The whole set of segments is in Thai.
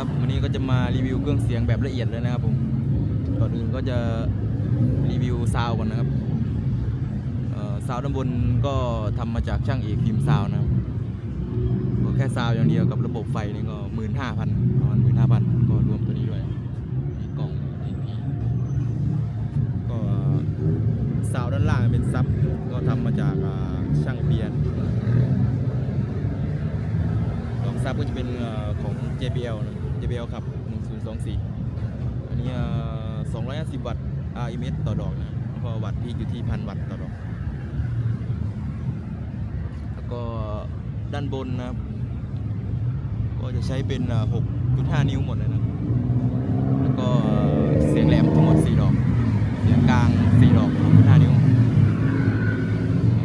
ับวันนี้ก็จะมารีวิวเครื่องเสียงแบบละเอียดเลยนะครับผมก่อนอื่นก็จะรีวิวซาวก่อนนะครับซาวด้านบนก็ทำมาจากช่างเอกพิมพ์ซาวนะครับก็แค่ซาวอย่างเดียวกับระบบไฟนี่ก็หมื่นห้าพันประมาณหมื่นห้าพันก็รวมตัวนี้ด้วยมีกล่องก็ซาวด้านล่างเป็นซับก็ทำมาจากช่างเบียร์ดอกซับก็จะเป็นของ JBL นะ JBL ครับ 1024 อันนี้เอ่อ250 วัตต์ RMS ต่อดอกนะแล้วก็วัตต์พีคอยู่ที่พันวัตต์ต่อดอก แล้วก็ด้านบนนะครับ ก็จะใช้เป็น 6.5 นิ้วหมดเลยนะ แล้วก็เสียงแหลมทั้งหมด 4 ดอก เสียงกลาง 4 ดอก6.5 นิ้ว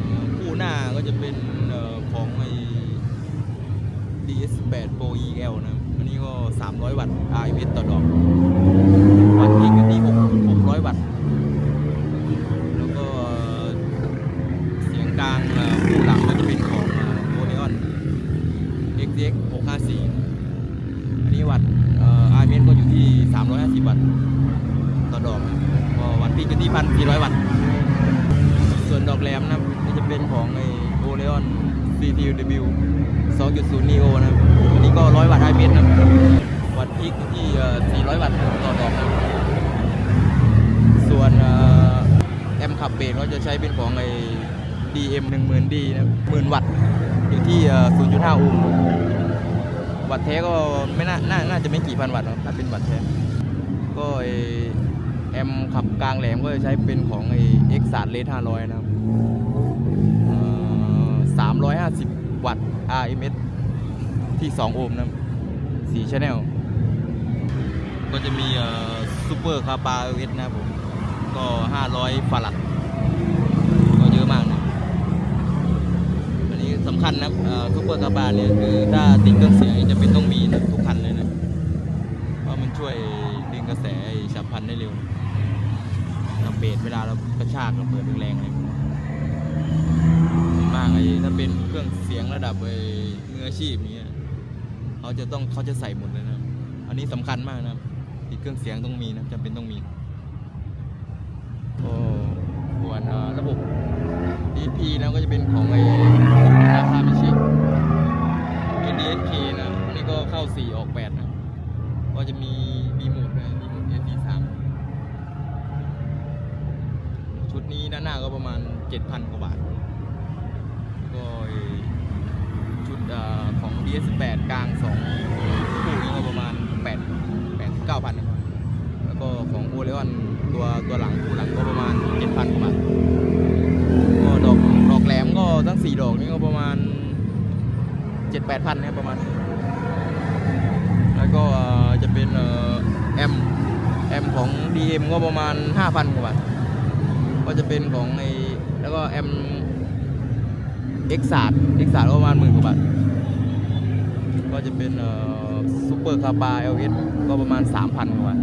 เอ่อคู่หน้าก็จะเป็นเอ่อของไอ S8 Pro EL นะครับอันนี้ก็ 300 วัตต์ RMS ต่อดอก วัตต์พีคอยู่ที่6 600 วัตต์ แล้วก็เสียงกลางคู่หลังก็จะเป็นของโอเนออน XX 654 อันนี้วัตต์เอ่อ RMS ก็อยู่ที่ 350 วัตต์ ต่อดอก ก็วัตต์พีคอยู่ที่ 1,400 วัตต์ ส่วนดอกแหลมนะครับก็จะเป็นของไอโอเลออน CTW 2.0 Neo นะครับอันนี้ก็ 100 วัตต์ไอเมตรนะวัตต์พีคที่เอ่อ400 วัตต์ต่อดอกนะครับส่วนเอ่อแอมขับเบสก็จะใช้เป็นของไอ DM 10,000D นะครับ10,000 วัตต์อยู่ที่ 0.5 โอห์มวัตต์แท้ก็ไม่น่าน่าน่าจะไม่กี่พันวัตต์หรอกถ้าเป็นวัตต์แท้ก็ไอแอมขับกลางแหลมก็จะใช้เป็นของไอ X 3 Red 500นะครับสาร้อยห้าสิบ วัตต์ RMS ที่ 2 โอห์มนะครับ4 Channel ก็จะมีซูเปอร์คาบาเอสนะครับผม ก็ 500 ฟารัดก็เยอะมากนะอันนี้สำคัญนะซูเปอร์คาบาเนี่ยคือถ้าติดเครื่องเสียงจะเป็นต้องมีนะทุกคันเลยนะ เพราะมันช่วยดึงกระแสฉับพลันได้เร็วทำเบสเวลาเรากระชากเราเปิดแรงๆอะไรพวกนี้ มากไอ้ถ้าเป็นเครื่องเสียงระดับไอ้มืออาชีพอย่างเงี้ยเขาจะต้องเขาจะใส่หมดเลยนะอันนี้สำคัญมากนะครับติดเครื่องเสียงต้องมีนะจำเป็นต้องมีก็ส่วนเอ่อระบบ DP นะก็จะเป็นของไอ้ราคามิชิ ADSK นะอันนี้ก็เข้า 4 ออก 8 นะ ก็จะมีมีโหมดด้วยมีโหมด SD 3 ชุดนี้ด้านหน้าก็ประมาณ 7,000 กว่าบาท ก็ชุดอของ DS8 กลาง 2 คู่นี้ก็ประมาณ 8 8 9,000นะครับแล้วก็ของ o l e o n ตัวตัวหลังคู่หลังก็ประมาณ 7,000กว่าบาทก็ดอกดอกแหลมก็ทั้ง 4 ดอกนี้ก็ประมาณ 7-8พันเนี่ยประมาณ แล้วก็จะเป็นเอ่อแอมแอมของ DM ก็ประมาณ 5,000กว่าบาทก็จะเป็นของไอแล้วก็แอม X ศาสตร์ X ศาสตร์ก็ประมาณหมื่นกว่าบาท ก็จะเป็นเอ่อซูเปอร์คาบา LS ก็ประมาณ 3,000กว่า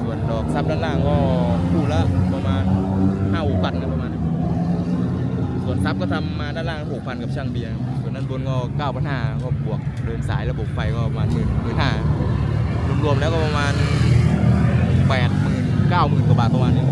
ส่วนดอกซับด้านล่างก็คู่ละประมาณ5 6พันประมาณ ส่วนซับก็ทำมาด้านล่าง6พันกับช่างเบียร์ส่วนด้านบนก็9 5 0 0ก็บวกเดินสายระบบไฟก็ประมาณหมื่นหมื่นห้ารวมๆแล้วก็ประมาณ8 0 0 0 0 9 0 0 0กว่าบาทประมาณนี้